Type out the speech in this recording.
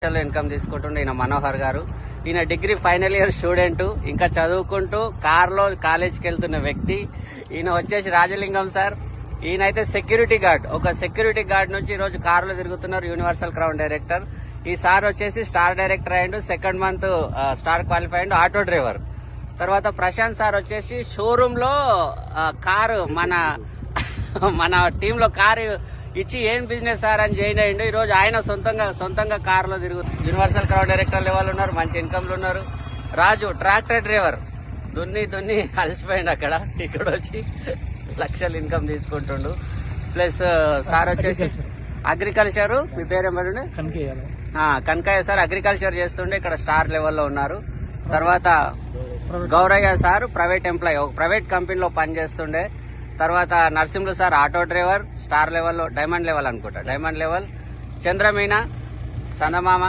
హాస్టల్లో ఇన్కమ్ తీసుకుంటుండే ఈయన మనోహర్ గారు. ఈయన డిగ్రీ ఫైనల్ ఇయర్ స్టూడెంట్. ఇంకా చదువుకుంటూ కార్లో కాలేజ్కి వెళ్తున్న వ్యక్తి. ఈయన వచ్చేసి రాజలింగం సార్. ఈయన అయితే సెక్యూరిటీ గార్డ్ ఒక సెక్యూరిటీ గార్డ్ నుంచి ఈ రోజు కారులో తిరుగుతున్నారు యూనివర్సల్ క్రౌన్ డైరెక్టర్ ఈ సార్ వచ్చేసి స్టార్ డైరెక్టర్ అయ్యిండు. సెకండ్ మంత్ స్టార్ క్వాలిఫై అయ్యిండు. ఆటో డ్రైవర్ తర్వాత ప్రశాంత్ సార్ వచ్చేసి షోరూమ్ లో కారు మన మన టీంలో కారు ఇచ్చి ఏం బిజినెస్ సార్ అని జాయిన్ అయ్యిండు. ఈ రోజు ఆయన సొంతంగా సొంతంగా కారులో తిరుగు యూనివర్సల్ క్రౌడ్ డైరెక్టర్ లెవెల్ ఉన్నారు మంచి ఇన్కమ్లు ఉన్నారు. రాజు ట్రాక్టర్ డ్రైవర్ దున్ని దున్ని అలసిపోయిండు అక్కడ. ఇక్కడ వచ్చి లక్షలు ఇన్కమ్ తీసుకుంటుండు. ప్లస్ సార్ వచ్చేసి అగ్రికల్చర్ మీ కనికేయాలి కనకయ్య సార్. అగ్రికల్చర్ చేస్తుండే. ఇక్కడ స్టార్ లెవెల్లో ఉన్నారు. తర్వాత గౌరయ్య సార్ ప్రైవేట్ ఎంప్లాయీ ఒక ప్రైవేట్ కంపెనీలో పనిచేస్తుండే. తర్వాత Narasimhulu sir auto driver star లెవెల్లో డైమండ్ లెవెల్ అనుకుంటా. డైమండ్ లెవెల్ చంద్రమీన సందమామ